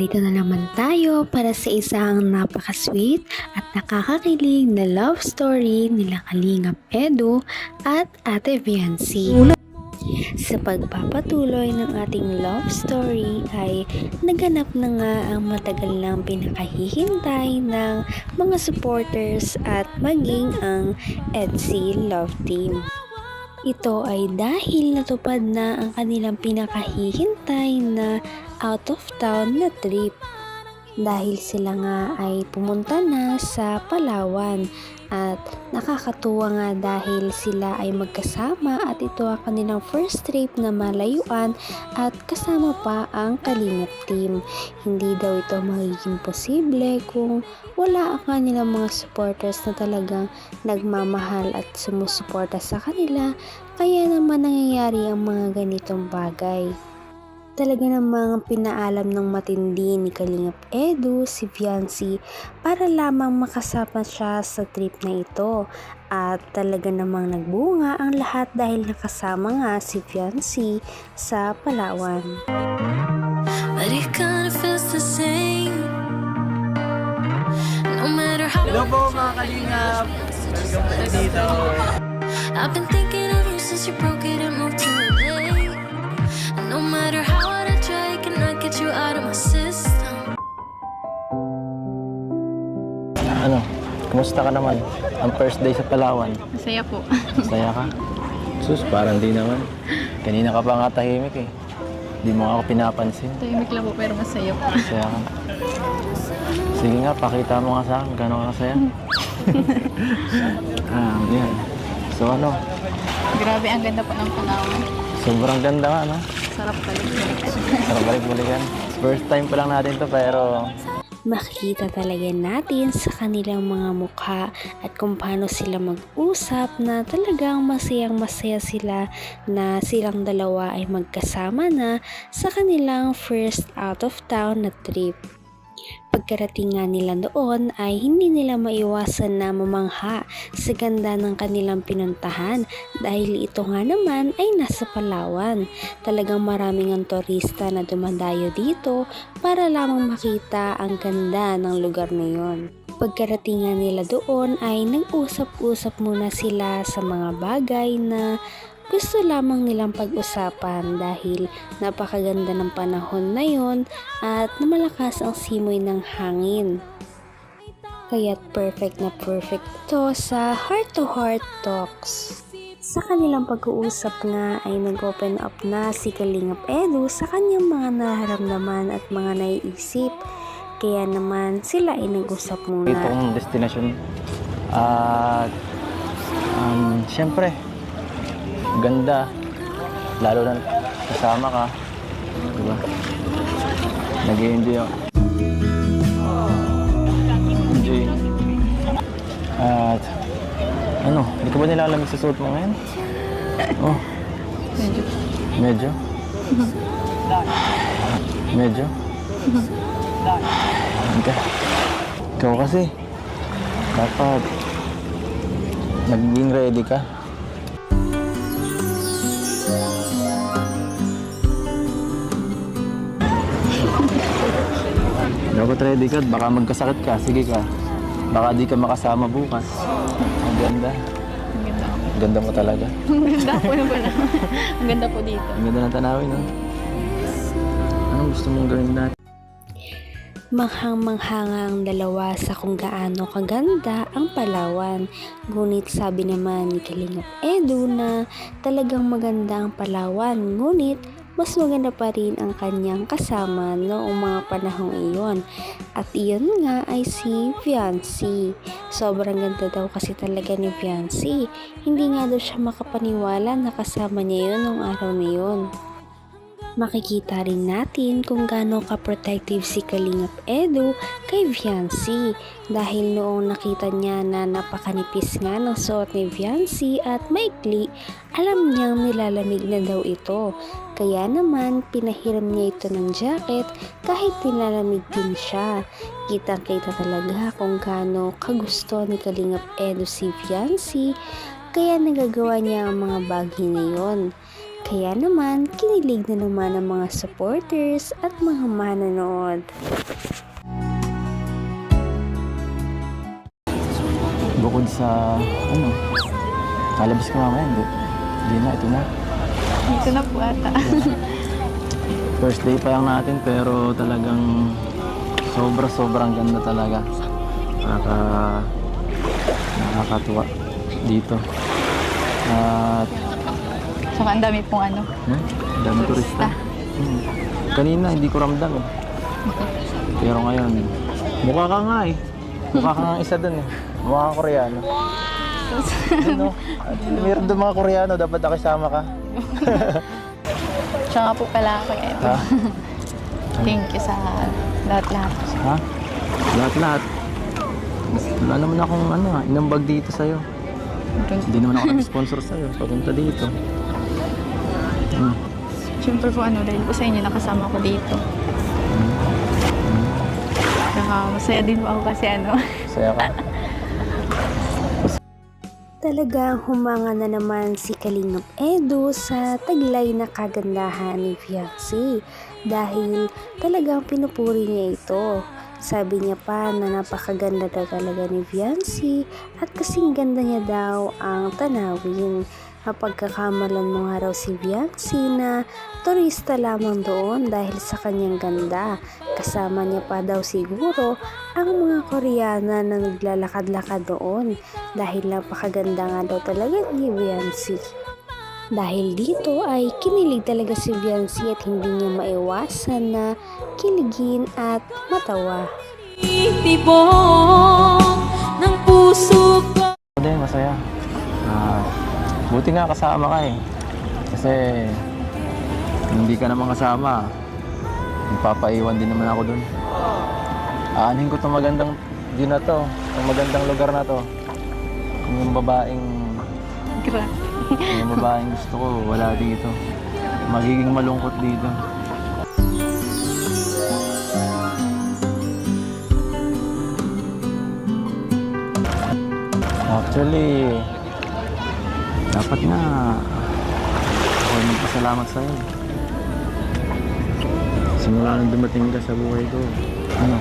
Narito na naman tayo para sa isang napaka-sweet at nakakakilig na love story nila Kalingap Edu at Ate Viancy. Sa pagpapatuloy ng ating love story ay naganap na nga ang matagal nang pinakahihintay ng mga supporters at maging ang EDSI Love Team. Ito ay dahil natupad na ang kanilang pinakahihintay na out of town na trip. Dahil sila nga ay pumunta na sa Palawan at nakakatuwa nga dahil sila ay magkasama at ito ang kanilang first trip na malayuan at kasama pa ang Kalingap team. Hindi daw ito magiging posible kung wala ang kanilang mga supporters na talagang nagmamahal at sumusuporta sa kanila kaya naman nangyayari ang mga ganitong bagay. Talaga namang pinaalam ng matindi ni Kalingap Edu si Fiancy para lamang makasama siya sa trip na ito at talaga namang nagbunga ang lahat dahil nakasama nga si Fiancy sa Palawan. But it kinda feels the same. No matter how Hello po mga kalingap! Welcome po dito. I've been thinking of you since you broke it and moved to Ano? Kumusta ka naman? Ang first day sa Palawan. Masaya po. Masaya ka? Sus, parang di naman. Kanina ka pa nga tahimik eh. Di mo ako pinapansin. Tahimik lang po pero masaya po. Masaya ka. Sige nga, pakita mo nga sa akin. Gano'n ka kasaya? um, yan. So ano? Grabe, ang ganda po ng Palawan. Sobrang ganda nga, no? Sarap balik-balikan. Sarap balik-balikan. First time pa lang natin to pero Makikita talaga natin sa kanilang mga mukha at kung paano sila mag-usap na talagang masayang masaya sila na silang dalawa ay magkasama na sa kanilang first out of town na trip. Pagkarating nga nila doon ay hindi nila maiwasan na mamangha sa ganda ng kanilang pinuntahan dahil ito nga naman ay nasa Palawan. Talagang maraming ang turista na dumadayo dito para lamang makita ang ganda ng lugar na yon. Pagkarating nila doon ay nag-usap-usap muna sila sa mga bagay na gusto lamang nilang pag-usapan dahil napakaganda ng panahon na yon at namalakas ang simoy ng hangin. Kaya't perfect na perfect ito sa heart-to-heart talks. Sa kanilang pag-uusap nga ay nag-open up na si Kalingap Edu sa kanyang mga naharamdaman at mga naiisip. Kaya naman sila ay nag-usap muna. itong destination. At um, syempre, ganda. Lalo na kasama ka. Diba? Nag-enjoy ako. Enjoy. At ano, hindi ka ba nilalamig sa suot mo ngayon? Oh, Medyo. medyo. Medyo. Hindi. Ikaw kasi, dapat naging ready ka. Dapat ready ka, baka magkasakit ka, sige ka. Baka di ka makasama bukas. Ang ganda. Ang ganda. Ang ganda mo talaga. Ang ganda po na pala. Ang ganda po dito. Ang ganda ng tanawin, no? Anong gusto mong gawin natin? Manghang-manghanga ang dalawa sa kung gaano kaganda ang Palawan. Ngunit sabi naman ni Kalingap Edu na talagang maganda ang Palawan. Ngunit mas maganda pa rin ang kanyang kasama noong mga panahong iyon. At iyon nga ay si Fiancy. Sobrang ganda daw kasi talaga ni Fiancy. Hindi nga daw siya makapaniwala na kasama niya yun noong araw na yun. Makikita rin natin kung gaano ka-protective si Kalingap Edu kay Viancy dahil noong nakita niya na napakanipis nga ng suot ni Viancy at maikli, alam niyang nilalamig na daw ito. Kaya naman pinahiram niya ito ng jacket kahit nilalamig din siya. Kitang kita talaga kung gaano kagusto ni Kalingap Edu si Viancy kaya nagagawa niya ang mga bagay na yon. Kaya naman, kinilig na naman ang mga supporters at mga manonood. Bukod sa, ano, lalabas ka mamaya, hindi. Hindi na, ito na. Dito na po ata. First day pa lang natin pero talagang sobra-sobrang ganda talaga. Nakaka nakakatuwa dito. At Saka ang dami pong ano. hmm, dami turista. Hmm. Kanina hindi ko ramdam eh. Pero ngayon, mukha ka nga eh. Mukha ka nga isa dun eh. Mukha kang Koreano. Dun no? At meron doon mga Koreano, dapat nakisama ka. Siya nga po pala ako eh. Ha? Thank you sa lahat-lahat. Ha? Lahat-lahat. Mas, wala naman akong ano, ah, inambag dito sa'yo. Hindi naman ako nag-sponsor sa'yo. Papunta dito. Hmm. Siyempre po ano, dahil po sa inyo nakasama ko dito. Saka masaya din po ako kasi ano. Saya ka. Talagang humanga na naman si Kalingap Edo sa taglay na kagandahan ni Fiancé dahil talagang pinupuri niya ito. Sabi niya pa na napakaganda daw talaga ni Fiancé at kasing ganda niya daw ang tanawin. Mapagkakamalan mo nga raw si Fiancé na turista lamang doon dahil sa kanyang ganda. Kasama niya pa daw siguro ang mga Koreana na naglalakad-lakad doon dahil napakaganda nga daw talaga ni Beyonce. Dahil dito ay kinilig talaga si Beyonce at hindi niya maiwasan na kiligin at matawa. Tibok ng puso ko masaya. Buti nga kasama ka eh. Kasi hindi ka naman kasama. Magpapaiwan din naman ako dun. Aanin ko itong magandang din na to. Itong magandang lugar na to. Kung yung babaeng Grabe. yung babaeng gusto ko, wala dito. Magiging malungkot dito. Actually, dapat nga ako ay magpasalamat sa'yo. Simula nang dumating ka sa buhay ko, ano,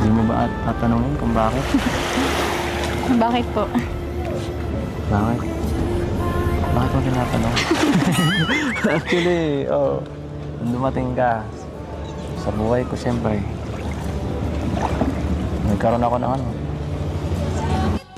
hindi mo ba at tatanungin kung bakit? Bakit po? Bakit? Bakit mo tinatanong? Actually, oh, dumating ka sa buhay ko, siyempre, nagkaroon ako ng ano,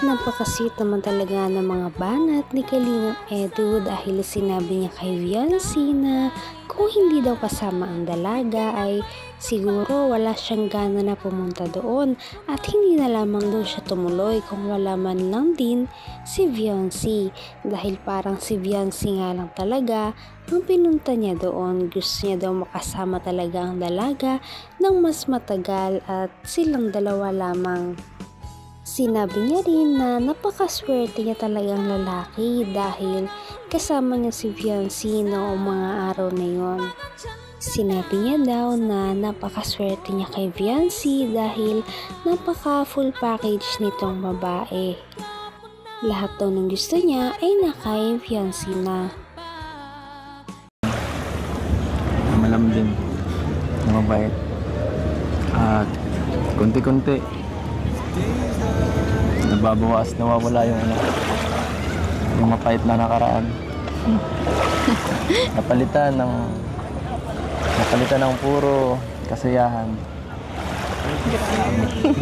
Napakasweet naman talaga ng mga banat ni Kalingap Edu dahil sinabi niya kay Beyonce na kung hindi daw kasama ang dalaga ay siguro wala siyang gana na pumunta doon at hindi na lamang doon siya tumuloy kung wala man lang din si Beyonce dahil parang si Beyonce nga lang talaga ang pinunta niya doon. Gusto niya daw makasama talaga ang dalaga ng mas matagal at silang dalawa lamang. Sinabi niya rin na napakaswerte niya talagang lalaki dahil kasama niya si Fiancé noong mga araw na yon. Sinabi niya daw na napakaswerte niya kay Fiancé dahil napaka full package nitong babae. Lahat daw ng gusto niya ay nakay Fiancé na. malambing, mabait. At konti-konti, nababawas, nawawala yung ano, yung mapait na nakaraan. napalitan ng napalitan ng puro kasiyahan.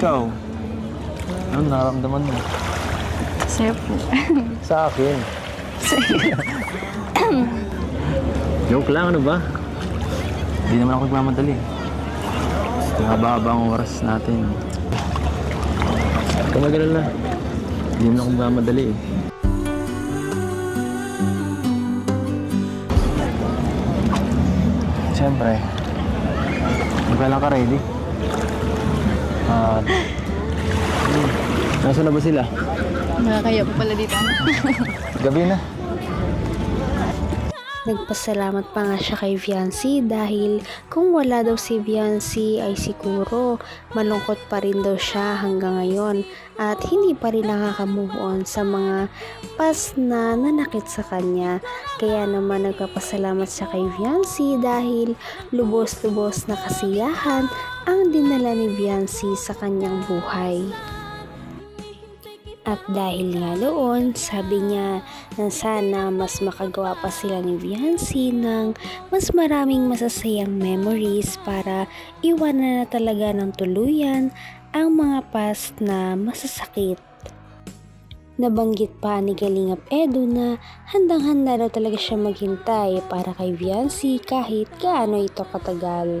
Ikaw, ano naramdaman mo? Sa'yo po. Sa akin. Joke lang, ano ba? Hindi naman ako nagmamadali. Mahaba-haba ang oras natin. Tumagalan na. Hindi naman ako nagmamadali eh. Siyempre, magkailan ka ready? At, hmm, nasa na ba sila? Nakakaya po pala dito. Gabi na. Nagpasalamat pa nga siya kay Viancy dahil kung wala daw si Viancy ay siguro malungkot pa rin daw siya hanggang ngayon at hindi pa rin nakaka-move on sa mga past na nanakit sa kanya. Kaya naman nagpapasalamat siya kay Viancy dahil lubos-lubos na kasiyahan ang dinala ni Viancy sa kanyang buhay. At dahil nga doon, sabi niya na sana mas makagawa pa sila ni Viancy ng mas maraming masasayang memories para iwanan na talaga ng tuluyan ang mga past na masasakit. Nabanggit pa ni Galingap Edu na handang-handa daw talaga siya maghintay para kay Viancy kahit gaano ito katagal.